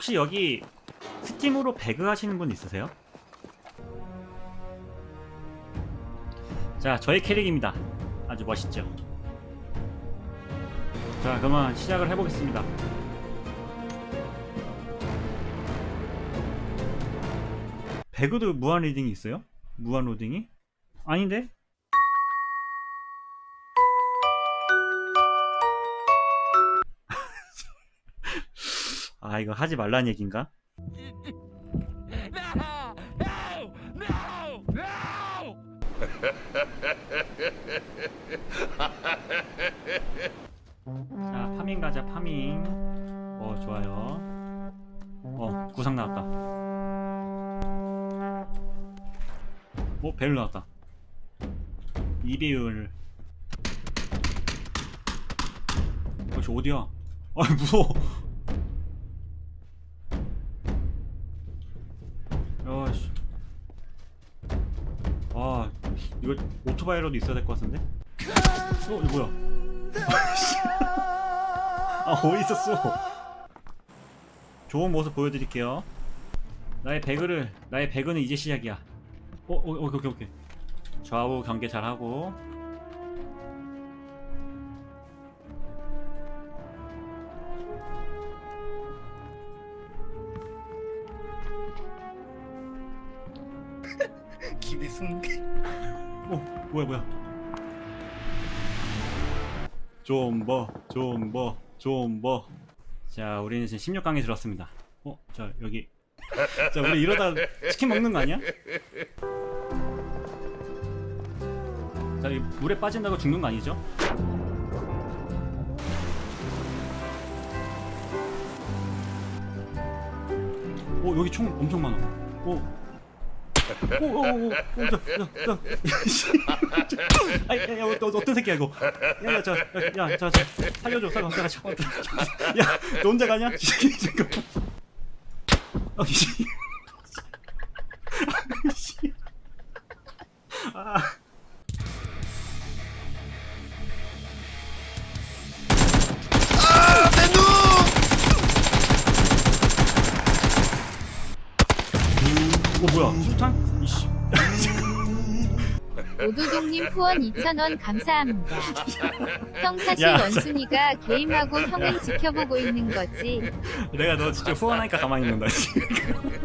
혹시 여기 스팀으로 배그 하시는 분 있으세요? 자, 저의 캐릭입니다. 아주 멋있죠? 자, 그러면 시작을 해보겠습니다. 배그도 무한 리딩이 있어요? 무한 로딩이? 아닌데? 아, 이거 하지 말란! No! 자, 파밍 가자, 파밍. 어, 좋아요. 어, 구상 나왔다. 어, 벨 나왔다. 이배율. 역시 어디야? 아, 무서워. 이거 오토바이로도 있어야 될 것 같은데? 어, 이거 뭐야? 아 어디 있었어? 좋은 모습 보여드릴게요. 나의 배그를 나의 배그는 이제 시작이야. 어, 어, 어 오케이 오케이. 좌우 경계 잘하고. 김혜승 어 뭐야 뭐야. 좀버 좀버 좀버. 자 우리는 지금 16강에 들었습니다. 어, 자 여기. 자 우리 이러다 치킨 먹는 거 아니야? 자, 이 물에 빠진다고 죽는 거 아니죠? 오 여기 총 엄청 많아. 오. 오오오오. 자, 야, 야, 씨. 아이, 야, 야, 너, 너 어떤 새끼야 이거? 야, 야, 저, 야, 야, 저, 저, 살려줘, 살려, 살려, 저, 야, 너 혼자 가냐? 아, 어 뭐야 수탄? 이씨 오도동님 후원 2,000원 감사합니다. 형 사실 야. 원순이가 게임하고 형은 지켜보고 있는 거지. 내가 너 진짜 후원하니까 가만히 있는다 지금